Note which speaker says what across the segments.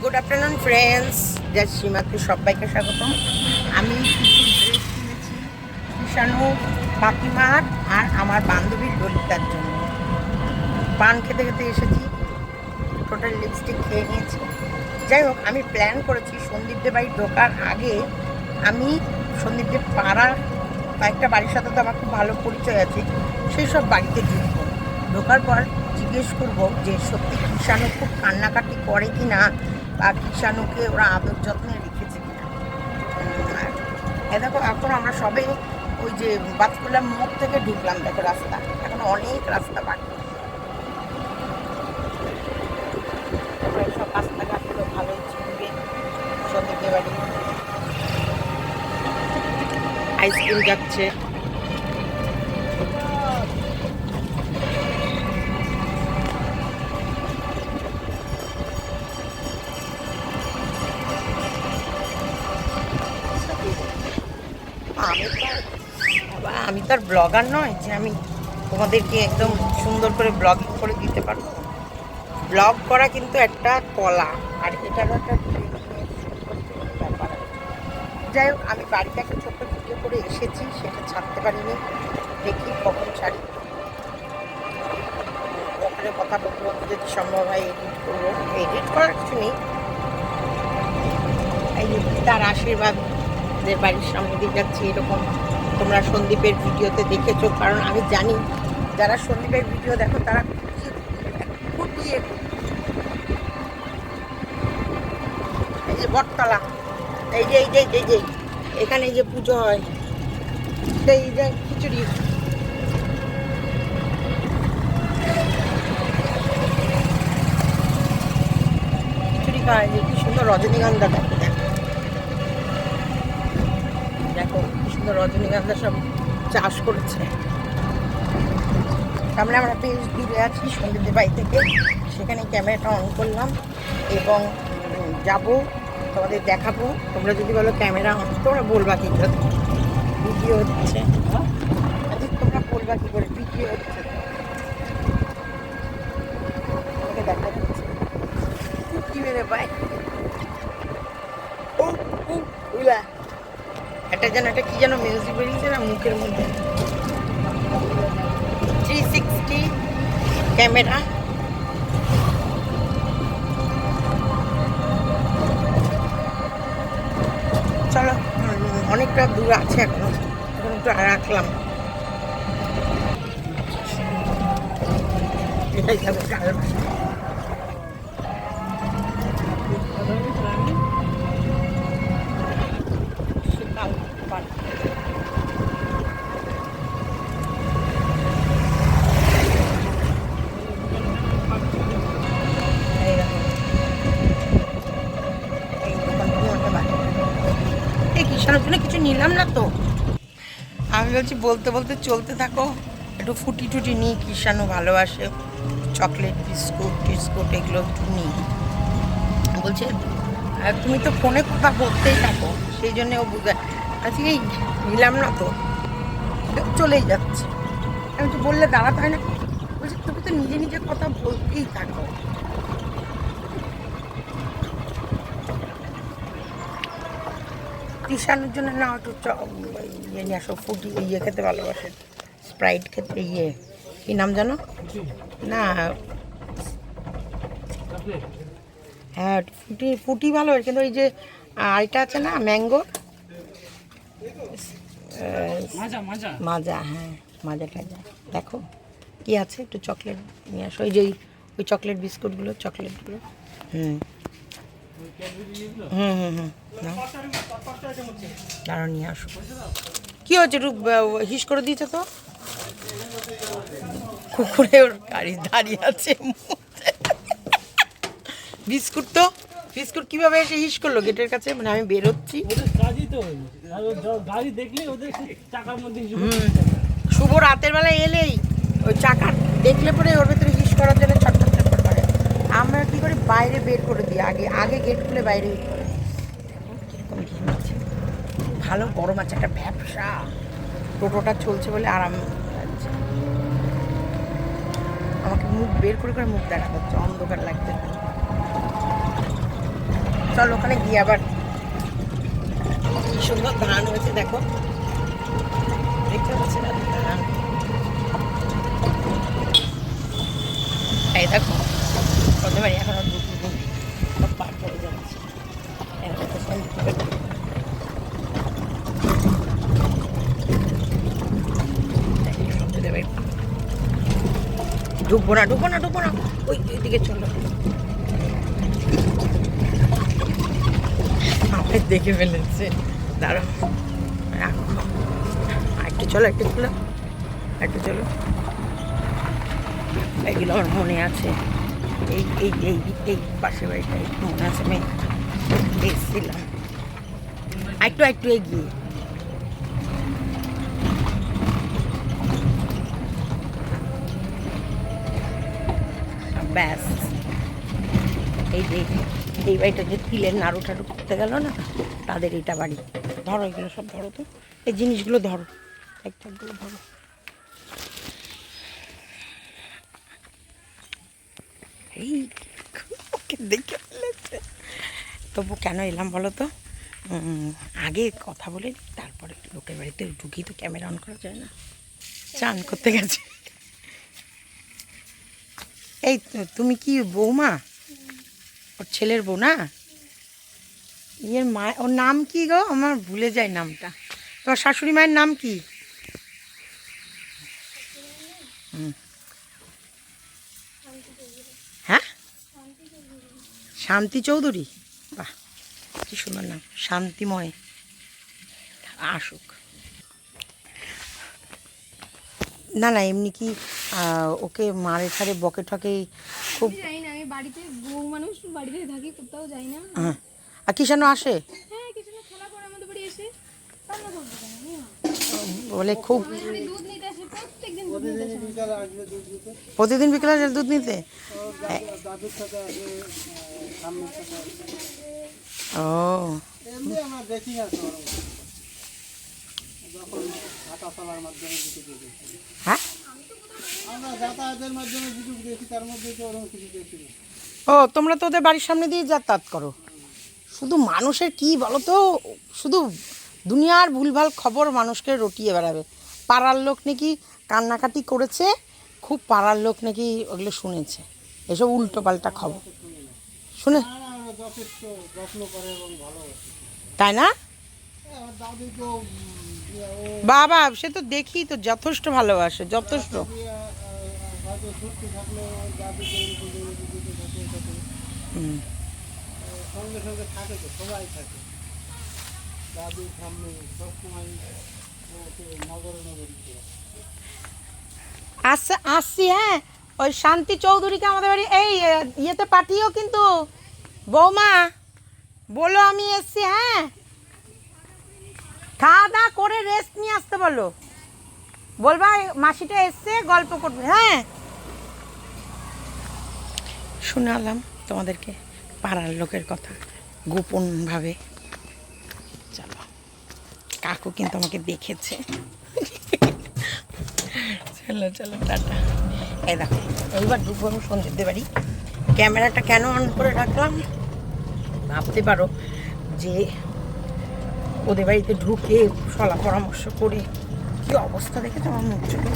Speaker 1: Good afternoon friends just সীমাকে সবাইকে স্বাগতম। আমি কিছু ড্রেস কিনেছি কাকিমার আর আমার বান্ধবীর ললিতার জন্য। পান খেতে খেতে এসেছি টোটাল লিপস্টিক খেয়ে নিয়েছি। যাই হোক, আমি প্ল্যান করেছি সন্দীপদের বাড়ি ঢোকার আগে আমি সন্দীপদের পাড়ার কয়েকটা বাড়ির সাথে তো আমার খুব ভালো পরিচয় আছে, সেই সব বাড়িতে ঢুকবো। ঢোকার পর জিজ্ঞেস করব যে সত্যি কিষাণু খুব কান্নাকাটি করে কি না? বা কিষাণুকে ওরা আদর যত্নে রেখেছে কি না? এ দেখো, এখন আমরা সবে ওই যে বাতকুলা মুখ থেকে ঢুকলাম, দেখো রাস্তা। এখন অনেক রাস্তা বাকি। সব রাস্তাঘাটগুলো ভালোই বাড়ি আইসক্রিম যাচ্ছে আমি তো আর- বাবা, আমি তো আর ব্লগার নয় যে আমি তোমাদেরকে একদম সুন্দর করে ব্লগিং করে দিতে পারব। ব্লগ করা কিন্তু একটা কলা, আর এটারও একটা ব্যাপার যাই হোক, আমি বাড়িতে একটা ছোট্ট ভিডিও করে এসেছি, সেটা ছাড়তে পারিনি। দেখি কখন ছাড়ি। ওখানে কথা বলতে বলতে যদি সম্ভব হয় এডিট করব। এডিট করার কিছু নেই। এই তার আশীর্বাদ যে বাড়ির সামনে দিয়ে যাচ্ছি এরকম। তোমরা সন্দীপের ভিডিওতে দেখেছ, কারণ আমি জানি যারা সন্দীপের ভিডিও দেখো, তারা খুঁটিয়ে এই যে বটতলা। এই যে এই যে এই যে, এখানে যে পুজো হয় এই যে খিচুড়ি। খিচুড়ি খায় কি সুন্দর রজনীগন্ধা দেখো দেখো দেখো কি সুন্দর রজনীগন্ধা সব চাষ করেছে। সামনে আমরা বেশ দূরে আছি সন্দীপের বাড়ি থেকে। সেখানে ক্যামেরাটা অন করলাম এবং যাব তোমাদের দেখাবো। তোমরা যদি বলো ক্যামেরা অন তোমরা বলবা কি করে? ভিডিও হচ্ছে। আচ্ছা, তোমরা বলবা কি করে? ভিডিও হচ্ছে। দেখা যাচ্ছে। কি মেরে ও ও উলা। একটা যেন একটা কি যেন মিউজিক বেরিয়েছে না মুখের মধ্যে? থ্রি সিক্সটি ক্যামেরা চলো, অনেকটা দূর আছে এখনও। এখন একটু রাখলাম। এটাই যাবে জন্য না তো? আমি বলছি, বলতে বলতে চলতে থাকো। একটু ফুটি টুটি নিই, কিষানো ভালোবাসে। চকলেট, বিস্কুট, টিস্কুট, এগুলো একটু নিই। বলছে, "আর তুমি তো ফোনে কথা বলতেই থাকো, সেই জন্যে ও বুঝে আজকে নিলাম না তো। চলেই যাচ্ছে। আমি তো বললে দাঁড়াতে হয় না। বলছি, তুমি তো নিজে নিজে কথা বলতেই থাকো। কিষানোর জন্য না একটু ইয়ে নিয়ে আসো ফুটি ইয়ে খেতে ভালোবাসে। স্প্রাইট খেতে ইয়ে। কি নাম জানো? না। হ্যাঁ ফুটি ফুটি ভালো কিন্তু ওই যে আইটা আছে না ম্যাঙ্গো?
Speaker 2: মাজা
Speaker 1: হ্যাঁ মাজা টাজা। দেখো কি আছে? একটু চকলেট নিয়ে আসো। ওই যে ওই- ওই চকলেট বিস্কুটগুলো চকলেটগুলো। হুম। হুম হুম হুম। নাও। নিয়ে আসো। কি হচ্ছে একটু হিস করে দিয়েছে তো? কুকুরে ওর গাড়ি দাঁড়িয়ে আছে বিস্কুট তো? বিস্কুট কীভাবে এসে হিস করল গেটের কাছে? মানে আমি বেরোচ্ছি। শুভ রাতের বেলায় এলেই ওই চাকা দেখলে পরে ওর ভেতরে হিস করার জন্য ছটফট কি করে বাইরে বের করে দিই? আগে আগে গেট খুলে বাইরে বের করে দিই। দেখো কীরকম ভালো গরম আছে, একটা ব্যবসা টোটোটা চলছে বলে আরাম লাগছে। আমাকে মুখ বের করে করে মুখ দেখা যাচ্ছে অন্ধকার লাগছে। চল ওখানে গিয়ে আবার কি সুন্দর ধান হয়েছে, দেখো। ঢুকবো না ঢুকবো না ঢুকবো না। ওই দিকে চলো। আমাকে দেখে ফেলেছে। দাঁড়াও। রাখো। একটু চলো একটু চলো। একটু চলো। এগুলো আমার মনে আছে। এই এই এই এই পাশের বাড়িটা একটু মনে আছে আমি এসেছিলাম। একটু একটু এগিয়ে। ব্যাস। এই যে, এই বাড়িটা যে তিলের নাড়ু টাড়ু করতে গেল না, তাদের এইটা বাড়ি। ধরো, এগুলো সব ধরো তো। এই জিনিসগুলো ধরো। একটাগুলো ধরো। এই ওকে দেখে ফেলেছে। তবু কেন এলাম বলো তো? আগে কথা বলে তারপরে লোকের বাড়িতে ঢুকি তো ক্যামেরা অন করা যায় না। চান করতে গেছে। এই তুমি কি বৌমা? ওর ছেলের বউ না? ইয়ের মা, ওর নাম কি গো? আমার ভুলে যায় নামটা। তোমার শাশুড়ি মায়ের নাম কি। হ্যাঁ? শান্তি চৌধুরী? বাহ, কি সুন্দর নাম। শান্তিময়। আসুক। না না এমনি কি ওকে মারে ঠারে বকে ঠকে খুব
Speaker 3: জানি না আমি বাড়িতে বউ মানুষ বাড়িতে থাকি কোথাও যাই না।
Speaker 1: হ্যাঁ আর কিষানো আসে?
Speaker 3: হ্যাঁ খেলা করে আমাদের বাড়ি এসে। রান্না।
Speaker 1: বলে খুব প্রতিদিন বিকেলে আসে দুধ নিতে? ও।
Speaker 4: দেখি যখন হাঁটা চলার মাধ্যমে আমরা মাধ্যমে কিছু দেখি তার মধ্যে তো ওরকম কিছু দেখি না।
Speaker 1: ও তোমরা তো ওদের বাড়ির সামনে দিয়ে যাতায়াত করো। শুধু মানুষের কি বলো তো শুধু দুনিয়ার ভুলভাল খবর মানুষকে রটিয়ে বেড়াবে। পাড়ার লোক নাকি কান্নাকাটি করেছে খুব পাড়ার লোক নাকি ওগুলো শুনেছে। এসব উল্টো পাল্টা খবর। শুনে
Speaker 4: না, না, যথেষ্ট যত্ন করে এবং ভালোবাসি।
Speaker 1: তাই না?
Speaker 4: আমার দাদু উম, ও
Speaker 1: বাবা সে তো দেখি তো যথেষ্ট ভালোবাসে যথেষ্ট।
Speaker 4: ইয়া,
Speaker 1: আসছে হ্যাঁ। ওই শান্তি চৌধুরীকে আমাদের বাড়ি, এই ইয়েতে পাঠিয়েও কিন্তু। বৌমা, বলো আমি এসছি হ্যাঁ। খাওয়া দাওয়া করে রেস্ট নিয়ে আসতে বলো। বলবা, মাসিটা এসছে, গল্প করবে হ্যাঁ। শোনালাম তোমাদেরকে, পাড়ার লোকের কথা, গোপনভাবে। চলো, কাকু কিন্তু আমাকে দেখেছে। চলো চলো, টাটা। এই দেখো, এইবার ঢুকবো আমি সঞ্জিতদের বাড়ি ক্যামেরাটা কেন অন করে রাখলাম? ভাবতে পারো যে ওদের বাড়িতে ঢুকে সলা পরামর্শ করে কি অবস্থা দেখেছ আমার মুখ চোখে?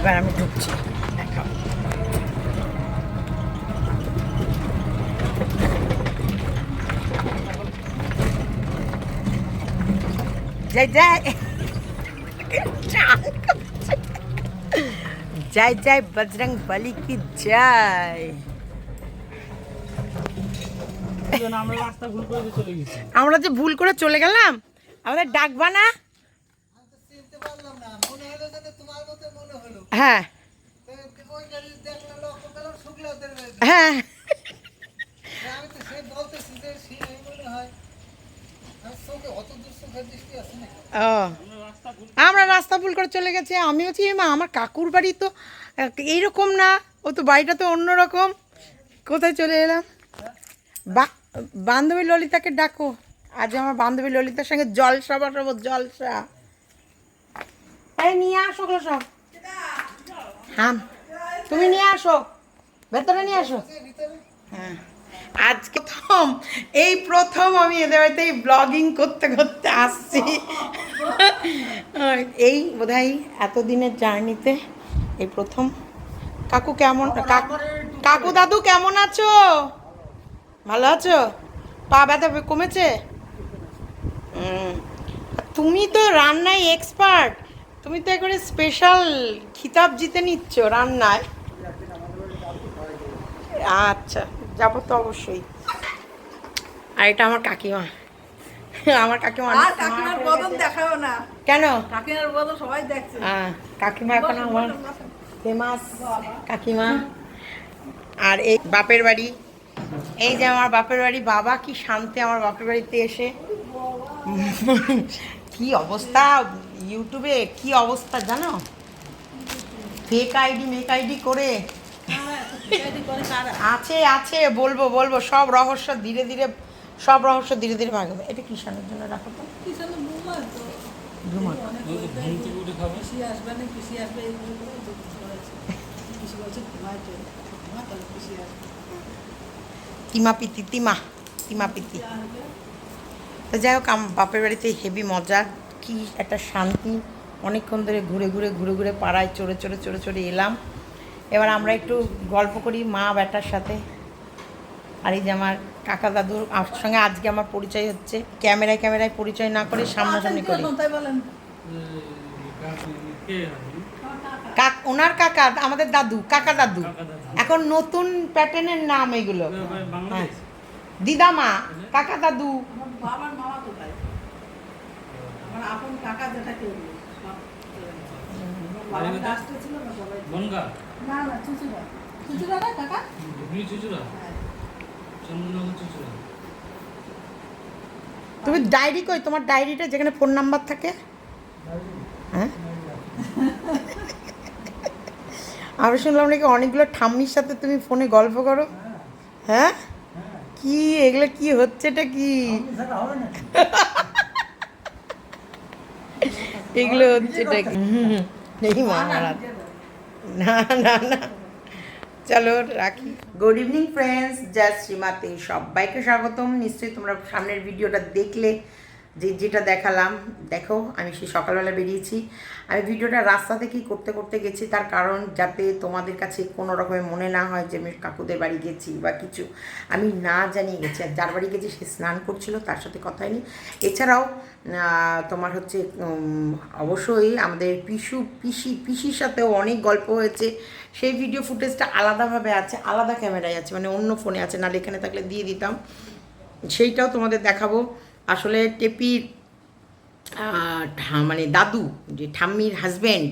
Speaker 1: এবার আমি ঢুকছি। দেখাও জয় জয়। জয় জয় বজরং বলি কি জয়।
Speaker 2: আমরা
Speaker 1: যে ভুল করে চলে গেলাম আমাদের ডাকবা না।
Speaker 4: আছে না
Speaker 1: ও। আমরা রাস্তা ভুল করে চলে গেছি, আমি হচ্ছি মা, আমার কাকুর বাড়ি তো এইরকম না, ও তো বাড়িটা তো অন্যরকম। কোথায় চলে এলাম? বান্ধবী ললিতাকে ডাকো। আজ আমার বান্ধবী ললিতার সঙ্গে জলসা বসাবো, জলসা। এই নিয়ে আসো সব। হ্যাঁ তুমি নিয়ে আসো। ভেতরে নিয়ে আসো। হ্যাঁ। আজকে প্রথম এই প্রথম আমি এদের বাড়িতে ব্লগিং করতে করতে আসছি। এই বোধহয় এতদিনের জার্নিতে এই প্রথম। কাকু কেমন? কাকু দাদু কেমন আছো? ভালো আছো? পা ব্যথা কমেছে? হুম। তুমি তো রান্নায় এক্সপার্ট তুমি তো একবারে স্পেশাল খিতাব জিতে নিচ্ছ রান্নায়। আচ্ছা যাব তো অবশ্যই। আর এটা আমার কাকিমা। আমার কাকিমা
Speaker 5: আর কাকিমার বদল দেখাও না।
Speaker 1: কেন?
Speaker 5: কাকিমার বদল সবাই দেখছে।
Speaker 1: আহ, কাকিমা এখন আমার ফেমাস কাকিমা। আর এই বাপের বাড়ি। এই যে আমার বাপের বাড়ি বাবা কি শান্তি আমার বাপের বাড়িতে এসে। কি অবস্থা? ইউটিউবে কি অবস্থা জানো? ফেক আইডি মেক আইডি করে। আছে আছে বলব বলব সব রহস্য ধীরে ধীরে সব রহস্য ধীরে ধীরে ভাগবে এটা কিষানের জন্য রাখো তো। তিমা পিতি তিমা তিমা পিতি। তো যাই হোক আমার বাপের বাড়িতে হেভি মজা। কি একটা শান্তি। অনেকক্ষণ ধরে ঘুরে ঘুরে ঘুরে ঘুরে পাড়ায় চড়ে চড়ে চড়ে চড়ে এলাম। এবার আমরা একটু গল্প করি মা বেটার সাথে। আর এই যে আমার কাকা দাদুর সঙ্গে আজকে আমার পরিচয় হচ্ছে। ক্যামেরায় ক্যামেরায় পরিচয় না করে সামনাসামনি করি।
Speaker 5: বলেন
Speaker 2: কে
Speaker 1: কাক ওনার কাকা আমাদের দাদু কাকা দাদু। এখন নতুন প্যাটার্নের নাম এগুলো
Speaker 2: বাংলাদেশ?
Speaker 1: দিদামা কাকা দাদু।
Speaker 5: বাবার মামা কোথায়? আমার আপন কাকা যেটা কেউ নেই। বাবার লাস্টে ছিল না না না চুচুরা চুচুরা না কাকা?
Speaker 2: হুগলি চুচুড়া?
Speaker 5: হ্যাঁ।
Speaker 1: তুমি ডায়েরি কই? তোমার ডায়েরিটা যেখানে ফোন নাম্বার থাকে? হ্যাঁ? আমি শুনলাম নাকি অনেকগুলো ঠাম্মির সাথে তুমি ফোনে গল্প করো। হ্যাঁ? কি? এগুলো কি হচ্ছে? এটা কি? এগুলো হচ্ছে এটা কি? নেই মা, না না। না চলো, রাখি। গুড ইভিনিং ফ্রেন্ডস জাস্ট শ্রীমাতে সবাইকে স্বাগতম। নিশ্চয়ই তোমরা সামনের ভিডিওটা দেখলে। যে যেটা দেখালাম, দেখো, আমি সেই সকালবেলা বেরিয়েছি। আমি ভিডিওটা রাস্তা থেকেই করতে করতে গেছি, তার কারণ যাতে তোমাদের কাছে কোনো রকমের মনে না হয় যে আমি কাকুদের বাড়ি গেছি বা কিছু, আমি না জানিয়ে গেছি। আর যার বাড়ি গেছি, সে স্নান করছিল, তার সাথে কথা হয়নি। এছাড়াও তোমার হচ্ছে অবশ্যই আমাদের পিসু, পিসি, পিসির সাথেও অনেক গল্প হয়েছে। সেই ভিডিও ফুটেজটা আলাদাভাবে আছে, আলাদা ক্যামেরায় আছে মানে অন্য ফোনে আছে, নাহলে এখানে থাকলে দিয়ে দিতাম। সেইটাও তোমাদের দেখাবো। আসলে টেপির মানে দাদু, যে ঠাম্মির হাজব্যান্ড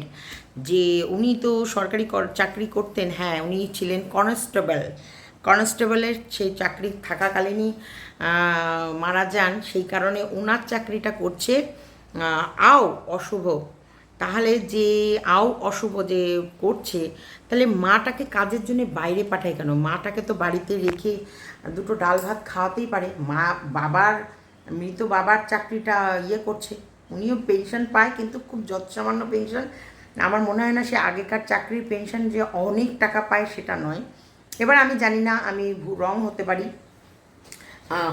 Speaker 1: যে উনি তো সরকারি চাকরি করতেন হ্যাঁ উনি ছিলেন কনস্টেবল কনস্টেবলের সেই চাকরি থাকাকালীনই মারা যান। সেই কারণে ওনার চাকরিটা করছে আও অশুভ। তাহলে যে আও অশুভ যে করছে, তাহলে মাটাকে কাজের জন্য বাইরে পাঠায় কেন? মাটাকে তো বাড়িতে রেখে দুটো ডাল ভাত খাওয়াতেই পারে। মা, বাবার মৃত বাবার চাকরিটা ইয়ে করছে। উনিও পেনশন পায়, কিন্তু খুব যত সামান্য পেনশন আমার মনে হয় না সে আগেকার চাকরির পেনশন যে অনেক টাকা পায় সেটা নয়। এবার আমি জানি না, আমি রং হতে পারি।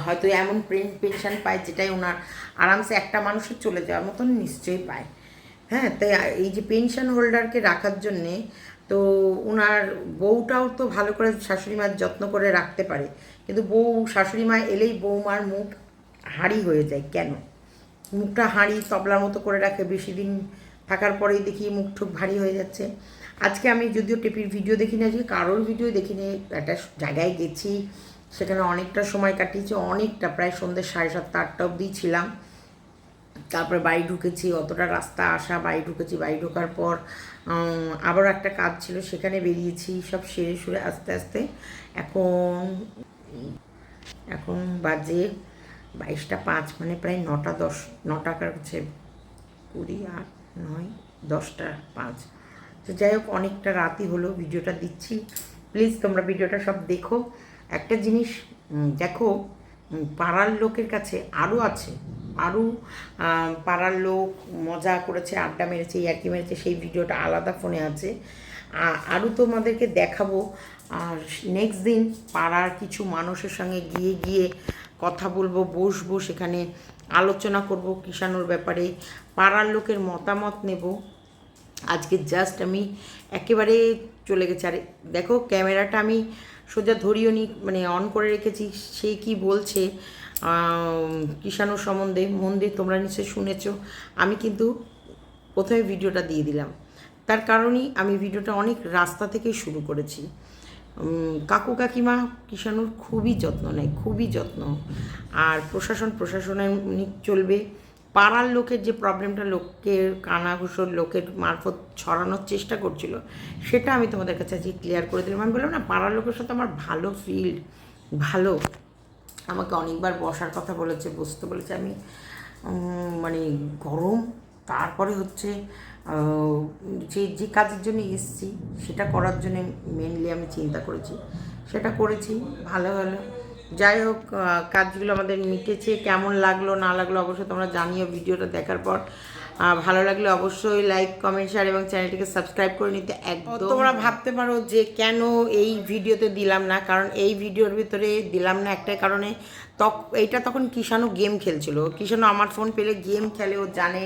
Speaker 1: হয়তো এমন পেনশন পায় যেটাই ওনার আরামসে একটা মানুষের চলে যাওয়ার মতন নিশ্চয়ই পায়। হ্যাঁ তাই এই যে পেনশন হোল্ডারকে রাখার জন্যে তো ওনার বউটাও তো ভালো করে শাশুড়ি মার যত্ন করে রাখতে পারে। কিন্তু বউ শাশুড়ি মা এলেই বৌমার মুখ হাঁড়ি হয়ে যায় কেন? মুখটা হাঁড়ি তবলার মতো করে রাখে, বেশি দিন থাকার পরেই দেখি মুখ ঠুক ভারী হয়ে যাচ্ছে। আজকে আমি যদিও টেপির ভিডিও দেখিনি, আজকে কারোর ভিডিও দেখি দেখিনি, একটা জায়গায় গেছি, সেখানে অনেকটা সময় কাটিয়েছি, অনেকটা, প্রায় সন্ধ্যে সাড়ে সাতটা, আটটা অবধি ছিলাম। তারপরে বাড়ি ঢুকেছি, অতটা রাস্তা আসা, বাড়ি ঢুকেছি, বাড়ি ঢোকার পর আবারও একটা কাজ ছিল, সেখানে বেরিয়েছি, সব সেরে সুরে আস্তে আস্তে, এখন এখন বাজে বাইশটা পাঁচ মানে প্রায় নটা দশ, নটা হচ্ছে, কুড়ি, আট, নয়, দশটা পাঁচ। তো যাই হোক, অনেকটা রাতই হলো, ভিডিওটা দিচ্ছি। প্লিজ তোমরা ভিডিওটা সব দেখো। একটা জিনিস দেখো পাড়ার লোকের কাছে আরও আছে আরও পাড়ার লোক মজা করেছে, আড্ডা মেরেছে, ইয়ার্কি মেরেছে, সেই ভিডিওটা আলাদা ফোনে আছে। আরও তোমাদেরকে দেখাবো। আর নেক্সট দিন পাড়ার কিছু মানুষের সঙ্গে গিয়ে গিয়ে কথা বলব, বসবো, সেখানে আলোচনা করব কিষাণুর ব্যাপারে, পাড়ার লোকের মতামত নেব। আজকে জাস্ট আমি একেবারে চলে গেছি। আর, দেখো ক্যামেরাটা আমি সোজা ধরিও নি মানে অন করে রেখেছি, সে কি বলছে কিষাণুর সম্বন্ধে মন দিয়ে তোমরা নিশ্চয়ই শুনেছ। আমি কিন্তু প্রথমে ভিডিওটা দিয়ে দিলাম। তার কারণেই আমি ভিডিওটা অনেক রাস্তা থেকেই শুরু করেছি। কাকু কাকিমা কিষাণুর খুবই যত্ন নেয়, খুবই যত্ন। আর প্রশাসন, প্রশাসনের চলবে। পাড়ার লোকের যে প্রবলেমটা লোকের কানাঘুষোর, লোকের মারফত ছড়ানোর চেষ্টা করছিল, সেটা আমি তোমাদের কাছে আজকে ক্লিয়ার করে দিলাম। আমি বললাম, না, পাড়ার লোকের সাথে আমার ভালো ফিল্ড ভালো। আমাকে অনেকবার বসার কথা বলেছে, বসতে বলেছে। আমি মানে গরম তারপরে হচ্ছে যে যে কাজের জন্য এসছি, সেটা করার জন্য মেনলি আমি চিন্তা করেছি। সেটা করেছি, ভালো হলো। যাই হোক কাজগুলো আমাদের মিটেছে, কেমন লাগল, না লাগল অবশ্যই তোমরা জানিও, ভিডিওটা দেখার পর। ভালো লাগলে অবশ্যই লাইক কমেন্ট শেয়ার এবং চ্যানেলটিকে সাবস্ক্রাইব করে নিতে একদম তোমরা ভাবতে পারো যে কেন এই ভিডিওতে দিলাম না, কারণ এই ভিডিওর ভিতরে দিলাম না একটাই কারণে তক, এইটা তখন কিষাণু গেম খেলছিল। কিষাণু আমার ফোন পেলে গেম খেলে, ও জানে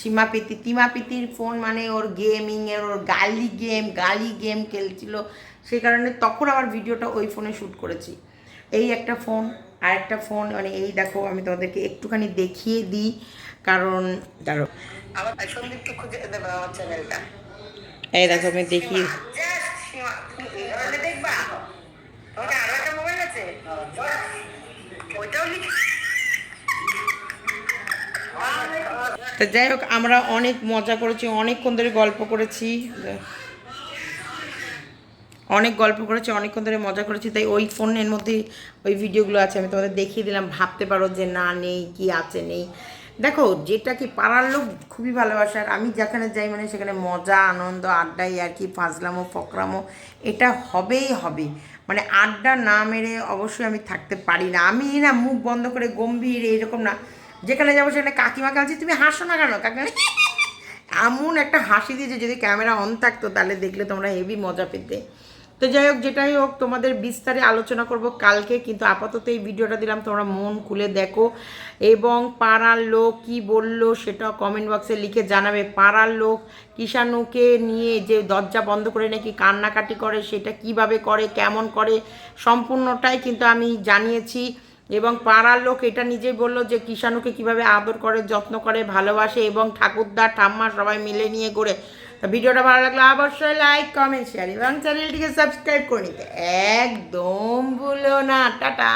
Speaker 1: সীমাপিতি, তিমাপিতির ফোন মানে ওর গেমিংয়ের ওর গালি গেম গালি গেম খেলছিল। সেই কারণে তখন আবার ভিডিওটা ওই ফোনে শ্যুট করেছি। এই একটা ফোন আর একটা ফোন মানে এই দেখো আমি তোমাদেরকে একটুখানি দেখিয়ে দিই। কারণ দাঁড়ো এই দেখো আমি দেখি। তো যাই হোক আমরা অনেক মজা করেছি অনেকক্ষণ ধরে গল্প করেছি। অনেক গল্প করেছি অনেকক্ষণ ধরে মজা করেছি তাই ওই ফোনের মধ্যে ওই ভিডিওগুলো আছে আমি তোমাদের দেখিয়ে দিলাম। ভাবতে পারো যে না নেই কি আছে নেই। দেখো, যেটা কি পাড়ার লোক খুবই ভালোবাসে, আর আমি যেখানে যাই মানে সেখানে মজা, আনন্দ আড্ডাই আর কি ফাজলামো, ফকরামো, এটা হবেই হবে। মানে আড্ডা না মেরে অবশ্যই আমি থাকতে পারি না। আমি না মুখ বন্ধ করে গম্ভীর, এরকম না। যেখানে যাব সেখানে কাকিমা কাছে তুমি হাসো না কেন? কাকিমা এমন একটা হাসি দিয়েছে, যদি ক্যামেরা অন থাকতো তাহলে দেখলে তোমরা হেভি মজা পেতে। তো যাই হোক, যেটাই হোক, তোমাদের বিস্তারে আলোচনা করব কালকে, কিন্তু আপাতত এই ভিডিওটা দিলাম, তোমরা মন খুলে দেখো। এবং পাড়ার লোক কি বলল সেটা কমেন্ট বক্সে লিখে জানাবে। পাড়ার লোক কিষাণুকে নিয়ে যে দরজা বন্ধ করে নাকি কান্নাকাটি করে, সেটা কীভাবে করে, কেমন করে, সম্পূর্ণটাই কিন্তু আমি জানিয়েছি। এবং পাড়ার লোক এটা নিজেই বলল যে কিষাণুকে কীভাবে আদর করে, যত্ন করে, ভালোবাসে এবং ঠাকুরদা, ঠাম্মা সবাই মিলে নিয়ে করে ভিডিওটা ভালো লাগলে অবশ্যই লাইক কমেন্ট শেয়ার এবং চ্যানেলটিকে সাবস্ক্রাইব করে নিতে। একদম ভুলো না। টাটা।